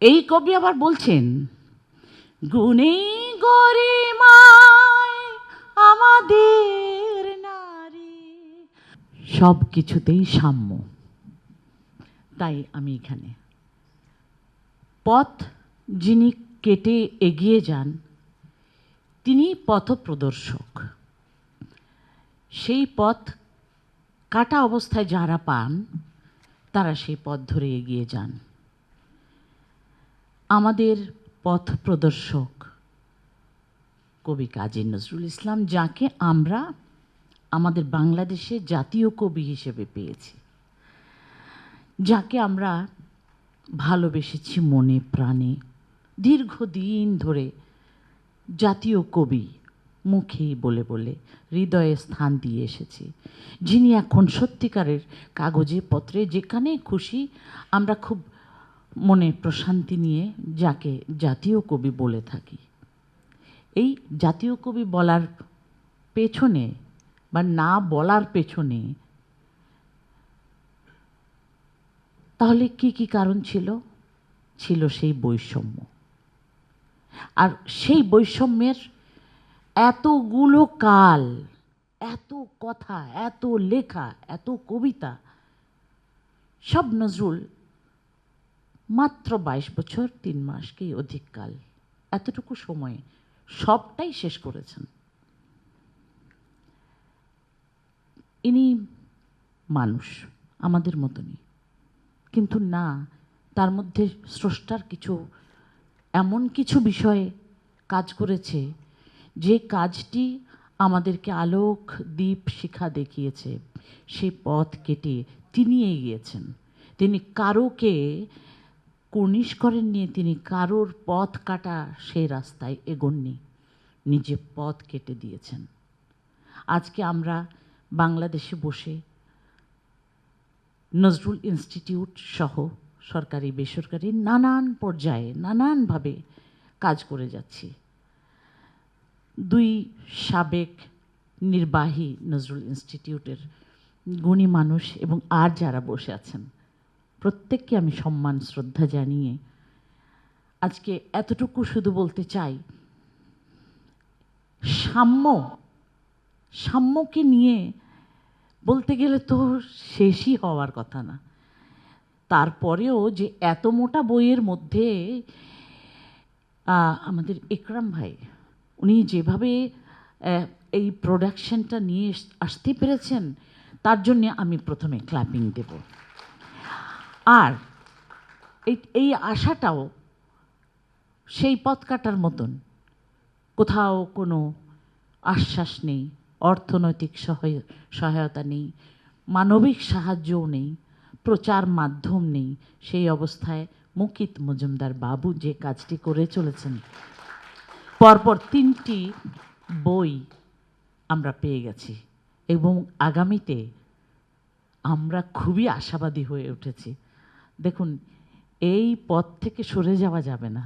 এই কবি আবার বলছেন, গুণে গরিমায় আমাদের নারী। সব কিছুতেই সাম্য। তাই আমি এখানে। পথ যিনি কেটে এগিয়ে যান, তিনি পথপ্রদর্শক। সেই পথ কাটা অবস্থায় যারা পান, তারা সেই পথ ধরে এগিয়ে যান। আমাদের পথ প্রদর্শক কবি কাজী নজরুল ইসলাম, যাকে আমরা আমাদের বাংলাদেশে জাতীয় কবি হিসেবে পেয়েছি, যাকে আমরা ভালোবেসেছি মনে প্রাণে। দীর্ঘদিন ধরে জাতীয় কবি মুখে বলে বলে হৃদয়ে স্থান দিয়ে এসেছি। যিনি এখন সত্যিকারের কাগজে পত্রে যেখানে খুশি আমরা খুব মনে প্রশান্তি নিয়ে যাকে জাতীয় কবি বলে থাকি। এই জাতীয় কবি বলার পেছনে বা না বলার পেছনে তাহলে কি কি কারণ ছিল? ছিল সেই বৈষম্য। আর সেই বৈষম্যের এতগুলো কাল, এত কথা, এত লেখা, এত কবিতা, সব নজরুল মাত্র বাইশ বছর, তিন মাসকেই অধিক কাল। এতটুকু সময়ে সবটাই শেষ করেছেন। ইনি মানুষ, আমাদের মতনই। কিন্তু না, তার মধ্যে স্রষ্টার কিছু, এমন কিছু বিষয়ে কাজ করেছে, যে কাজটি আমাদেরকে আলোক, দ্বীপ, শিখা দেখিয়েছে। সে পথ কেটে তিনি এগিয়েছেন। তিনি কারোকে কুর্নিশ করেননি তিনি কারোর পথ কাটা সেই রাস্তায় এগোননি, নিজে পথ কেটে দিয়েছেন। আজকে আমরা বাংলাদেশে বসে নজরুল ইনস্টিটিউট সহ সরকারি, বেসরকারি নানান পর্যায়ে নানানভাবে কাজ করে যাচ্ছি। দুই সাবেক নির্বাহী নজরুল ইনস্টিটিউটের গুণী মানুষ এবং আর যারা বসে আছেন প্রত্যেককে আমি সম্মান, শ্রদ্ধা জানিয়ে আজকে এতটুকু শুধু বলতে চাই, সাম্য, সাম্যকে নিয়ে বলতে গেলে তো শেষই হওয়ার কথা না। তারপরেও যে এত মোটা বইয়ের মধ্যে আমাদের একরাম ভাই, উনি যেভাবে এই প্রোডাকশনটা নিয়ে আসতে পেরেছেন, তার জন্য আমি প্রথমে ক্ল্যাপিং দেব। আর এই আশাটাও সেই পথ কাটার মতন। কোথাও কোনো আশ্বাস নেই, অর্থনৈতিক সহায়- সহায়তা নেই, মানবিক সাহায্যও নেই, প্রচার মাধ্যম নেই। সেই অবস্থায় মুকিত মজুমদার বাবু যে কাজটি করে চলেছেন, পরপর তিনটি বই আমরা পেয়ে গেছি এবং আগামীতে আমরা খুবই আশাবাদী হয়ে উঠেছি। দেখুন, এই পথ থেকে সরে যাওয়া যাবে না।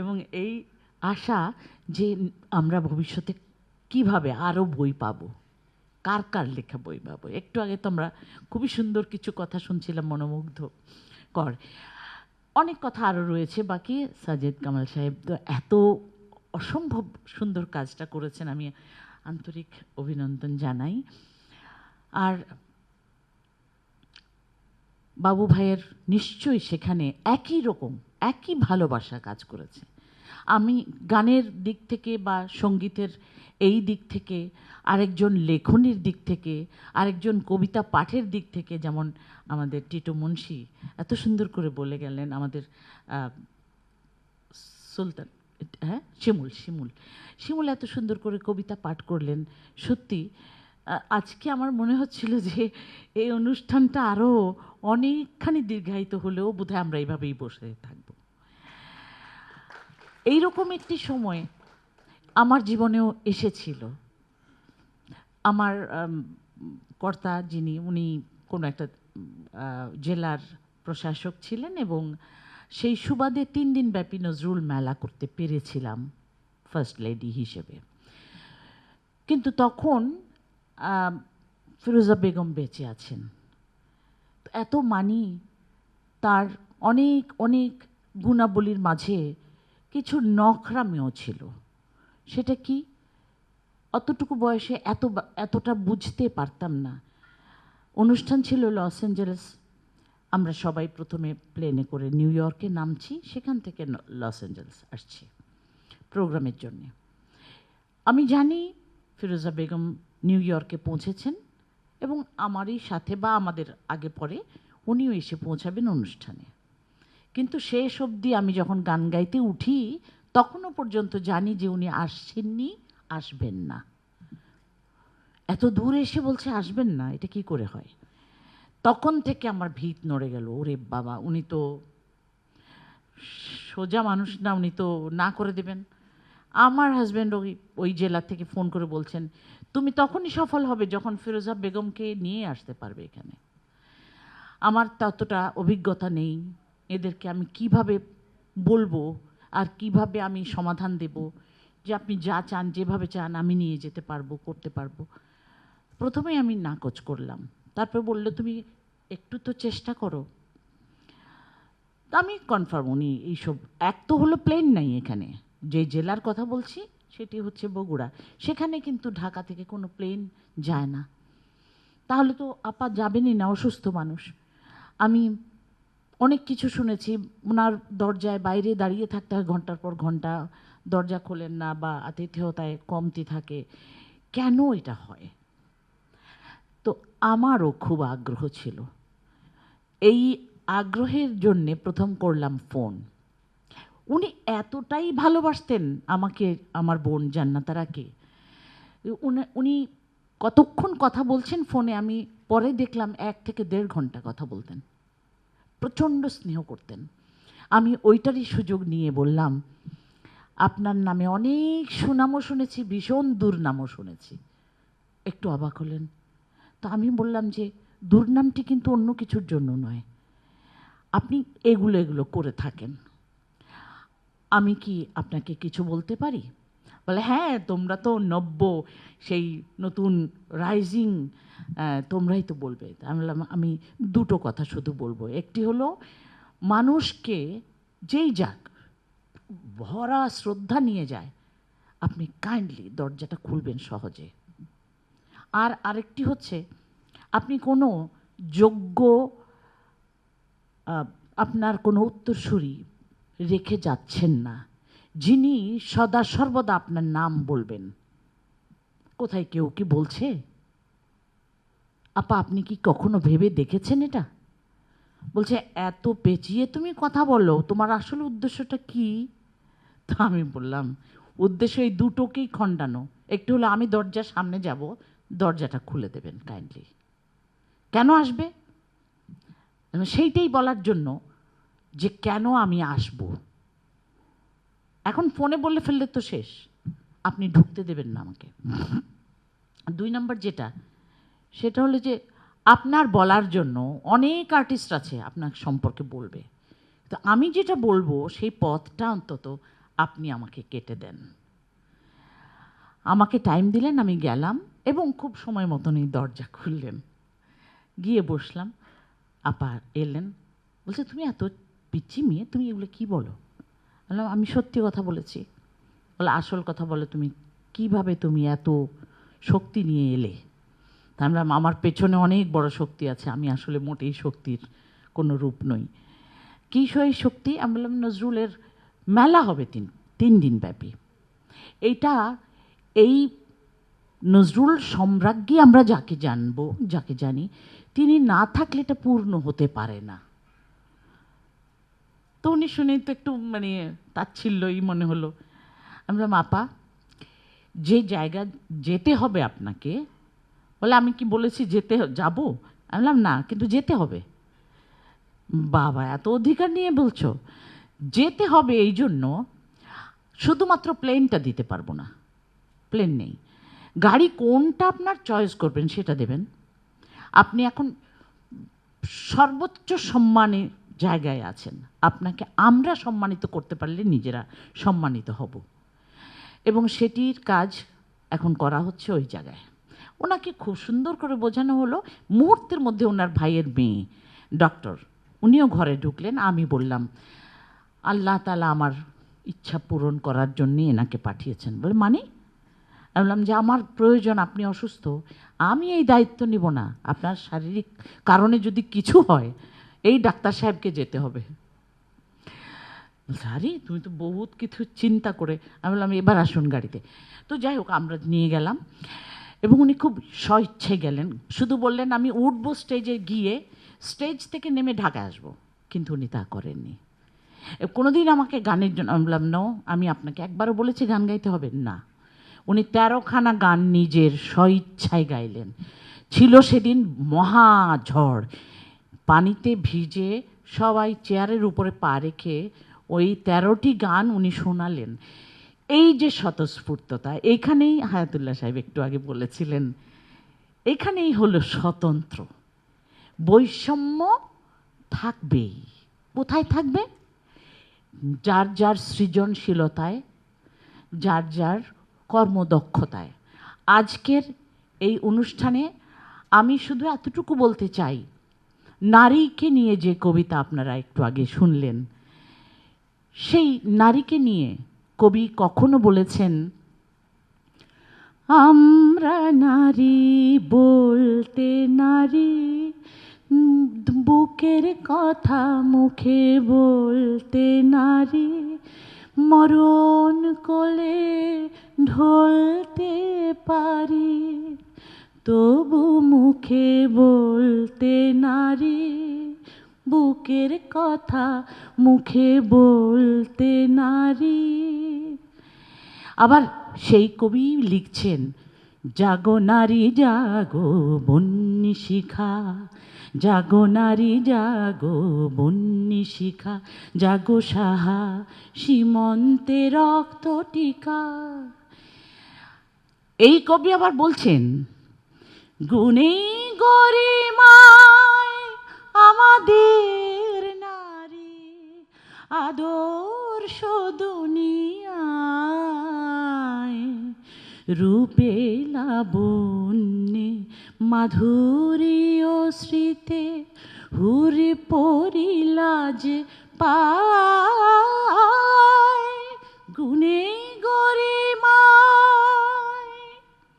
এবং এই আশা যে আমরা ভবিষ্যতে কীভাবে আরও বই পাবো, কার কার লেখা বই পাবো, একটু আগে তো আমরা খুবই সুন্দর কিছু কথা শুনছিলাম মনোমুগ্ধ কর অনেক কথা আরও রয়েছে, বাকি সাজেদ কামাল সাহেব তো এত অসম্ভব সুন্দর কাজটা করেছেন, আমি আন্তরিক অভিনন্দন জানাই। আর বাবু ভাইয়ের নিশ্চয়ই সেখানে একই রকম, একই ভালোবাসা কাজ করেছে। আমি গানের দিক থেকে বা সঙ্গীতের এই দিক থেকে, আরেকজন লেখনির দিক থেকে, আরেকজন কবিতা পাঠের দিক থেকে যেমন আমাদের টিটো মুন্সি এত সুন্দর করে বলে গেলেন আমাদের সুলতান হ্যাঁ শিমুল শিমুল। শিমুল এত সুন্দর করে কবিতা পাঠ করলেন, সত্যি আজকে আমার মনে হচ্ছিল যে এই অনুষ্ঠানটা আরও অনেকখানি দীর্ঘায়িত হলেও বোধহয় আমরা এইভাবেই বসে থাকব। এইরকম একটি সময় আমার জীবনেও এসেছিল। আমার কর্তা যিনি, উনি কোনো একটা জেলার প্রশাসক ছিলেন এবং সেই সুবাদে তিন দিন ব্যাপী নজরুল মেলা করতে পেরেছিলাম, ফার্স্ট লেডি হিসেবে। কিন্তু তখন ফিরোজা বেগম বেঁচে আছেন। এত মানি তার অনেক অনেক গুণাবলীর মাঝে কিছু নখরামিও ছিল। সেটা কি? অতটুকু বয়সে এত এতটা বুঝতে পারতাম না। অনুষ্ঠান ছিল লস অ্যাঞ্জেলেস। আমরা সবাই প্রথমে প্লেনে করে নিউ ইয়র্কে নামছি, সেখান থেকে লস অ্যাঞ্জেলেস আসছি প্রোগ্রামের জন্যে। আমি জানি ফিরোজা বেগম নিউ ইয়র্কে পৌঁছেছেন এবং আমারই সাথে বা আমাদের আগে পরে উনিও এসে পৌঁছাবেন অনুষ্ঠানে। কিন্তু শেষ অবধি আমি যখন গান গাইতে উঠি, তখনও পর্যন্ত জানি যে উনি আসছেননি, আসবেন না। এত দূর এসে বলছে, আসবেন না, এটা কি করে হয়? তখন থেকে আমার ভিত নড়ে গেল, ওরে বাবা, উনি তো সোজা মানুষ না, উনি তো না করে দেবেন। আমার হাজব্যান্ড ওই ওই জেলা থেকে ফোন করে বলছেন তুমি তখনই সফল হবে যখন ফিরোজা বেগমকে নিয়ে আসতে পারবে এখানে। আমার ততটা অভিজ্ঞতা নেই। এদেরকে আমি কীভাবে বলব আর কীভাবে আমি সমাধান দেব? যে আপনি যা চান, যেভাবে চান, আমি নিয়ে যেতে পারব, করতে পারব। প্রথমেই আমি নাকচ করলাম। তারপর বলল, তুমি একটু তো চেষ্টা করো। আমি কনফার্ম উনি, এইসব, এক তো হলো প্লেন নাই এখানে। যে জেলার কথা বলছি সেটি হচ্ছে বগুড়া। সেখানে কিন্তু ঢাকা থেকে কোনো প্লেন যায় না। তাহলে তো আপা যাবেনই না, অসুস্থ মানুষ। আমি অনেক কিছু শুনেছি, ওনার দরজায় বাইরে দাঁড়িয়ে থাকতে হয় ঘণ্টার পর ঘণ্টা, দরজা খোলেন না বা আতিথেয়তায় কমতি থাকে। কেন এটা হয়? তো আমারও খুব আগ্রহ ছিল। এই আগ্রহের জন্যে প্রথম করলাম ফোন। উনি এতটাই ভালোবাসতেন আমাকে, আমার বোন জান্নাতারাকে। উনি কতক্ষণ কথা বলছেন ফোনে, আমি পরে দেখলাম এক থেকে দেড় ঘণ্টা কথা বলতেন। প্রচণ্ড স্নেহ করতেন। আমি ওইটারই সুযোগ নিয়ে বললাম, আপনার নামে অনেক সুনামও শুনেছি, ভীষণ দুর্নামও শুনেছি। একটু অবাক হলেন। তো আমি বললাম যে, দুর্নামটি কিন্তু অন্য কিছুর জন্য নয়। আপনি এগুলো এগুলো করে থাকেন। আমি কি আপনাকে কিছু বলতে পারি? বলে হ্যাঁ তোমরা তো নব্য, সেই নতুন রাইজিং তোমরাই তো বলবে। আমি বললাম, আমি দুটো কথা শুধু বলব। একটি হলো, মানুষকে যেই যাক, ভরা শ্রদ্ধা নিয়ে যায়, আপনি কাইন্ডলি দরজাটা খুলবেন সহজে। আর আরেকটি হচ্ছে, আপনি কোনো যোগ্য আপনার কোনো উত্তরসূরি রেখে যাচ্ছেন না। যিনি সদা সর্বদা আপনার নাম বলবেন। কোথায় কেউ কি বলছে? আপা, আপনি কি কখনো ভেবে দেখেছেন এটা? বলছে, এত পেঁচিয়ে তুমি কথা বলো, তোমার আসল উদ্দেশ্যটা কি? তা আমি বললাম, উদ্দেশ্য এই দুটোকেই খণ্ডানো। একটু হলো আমি দরজার সামনে যাব, দরজাটা খুলে দেবেন কাইন্ডলি কেন আসবে? সেইটাই বলার জন্য যে কেন আমি আসব? এখন ফোনে বলে ফেললে তো শেষ। আপনি ঢুকতে দেবেন না আমাকে। দুই নম্বর যেটা, সেটা হলো যে আপনার বলার জন্য অনেক আর্টিস্ট আছে আপনার সম্পর্কে বলবে। তো আমি যেটা বলব, সেই পথটা অন্তত আপনি আমাকে কেটে দেন। আমাকে টাইম দিলেন, আমি গেলাম এবং খুব সময় মতন এই দরজা খুললেন। গিয়ে বসলাম। আপা এলেন। বলছে, তুমি এত পিচ্ছি মেয়ে, তুমি এগুলো কি বলো? বললাম, আমি সত্যি কথা বলেছি। বলে, আসল কথা বলে তুমি, কীভাবে তুমি এত শক্তি নিয়ে এলে? তা আমি আমার পেছনে অনেক বড় শক্তি আছে, আমি আসলে মোটেই শক্তির কোনো রূপ নই। কী সেই শক্তি? আমি বললাম, নজরুলের মেলা হবে তিন তিন দিন ব্যাপী। এইটা, এই নজরুল সম্রাজ্ঞী আমরা যাকে জানব, যাকে জানি, তিনি না থাকলে এটা পূর্ণ হতে পারে না। তো উনি শুনেই তো একটু মানে তাচ্ছিল্যই মনে হলো। আমরা মাপা যে জায়গা যেতে হবে আপনাকে, বলে আমি কি বলেছি যেতে যাব? আমি বললাম, না, কিন্তু যেতে হবে। বাবা, এত অধিকার নিয়ে বলছো। যেতে হবে এই জন্য শুধুমাত্র প্লেনটা দিতে পারব না। প্লেন নেই। গাড়ি কোনটা আপনার চয়েস করবেন সেটা দেবেন। আপনি এখন সর্বোচ্চ সম্মানের জায়গায় আছেন। আপনাকে আমরা সম্মানিত করতে পারলে নিজেরা সম্মানিত হব। এবং সেটির কাজ এখন করা হচ্ছে ওই জায়গায়। ওনাকে খুব সুন্দর করে বোঝানো হলো। মুহূর্তের মধ্যে ওনার ভাইয়ের মেয়ে, ডক্টর, উনিও ঘরে ঢুকলেন। আমি বললাম, আল্লাহ তালা আমার ইচ্ছা পূরণ করার জন্যে এনাকে পাঠিয়েছেন। বলে মানে? আমি বললাম, যে আমার প্রয়োজন, আপনি অসুস্থ। আমি এই দায়িত্ব নিব না। আপনার শারীরিক কারণে যদি কিছু হয় এই ডাক্তার সাহেবকে যেতে হবে। আরে, তুমি তো বহুত কিছু চিন্তা করে আমি বললাম এবার আসুন গাড়িতে। তো যাই হোক, আমরা নিয়ে গেলাম এবং উনি খুব স্বইচ্ছায় গেলেন। শুধু বললেন, আমি উঠবো স্টেজে গিয়ে, স্টেজ থেকে নেমে ঢাকায় আসব। কিন্তু উনি তা করেননি। কোনোদিন আমাকে গানের জন্য, আমি বললাম, নো, আমি আপনাকে একবারও বলেছি গান গাইতে হবে? না। উনি তেরোখানা গান নিজের স্বইচ্ছায় গাইলেন। ছিল সেদিন মহা ঝড়। পানিতে ভিজে সবাই চেয়ারের উপরে পা রেখে ওই তেরোটি গান উনি শোনালেন। এই যে স্বতঃস্ফূর্ততা এইখানেই হায়াতুল্লাহ সাহেব একটু আগে বলেছিলেন, এখানেই হলো স্বতন্ত্র। বৈষম্য থাকবেই। কোথায় থাকবে? যার যার সৃজনশীলতায়, যার যার কর্মদক্ষতায়। আজকের এই অনুষ্ঠানে আমি শুধু এতটুকু বলতে চাই নারীকে নিয়ে যে কবিতা আপনারা একটু আগে শুনলেন, সেই নারীকে নিয়ে কবি কখনো বলেছেন, আমরা নারী বলতে নারী, বুকের কথা মুখে বলতে নারী, মরণ কোলে ঢলতে পারি। তবু মুখে বলতে নারী, বুকের কথা মুখে বলতে নারী। আবার সেই কবি লিখছেন, জাগো নারী, জাগো বন্যি শিখা, জাগো নারী, জাগো বন্যি শিখা, জাগো সাহা সীমন্তে রক্ত টিকা। এই কবি আবার বলছেন গুণে গরিমায় আমাদের নারী আদর্শ দুনিয়ায় রূপে লাবণ্যে মাধুরী ও স্মৃতে হুরে পরিলাজ পায়। গুণে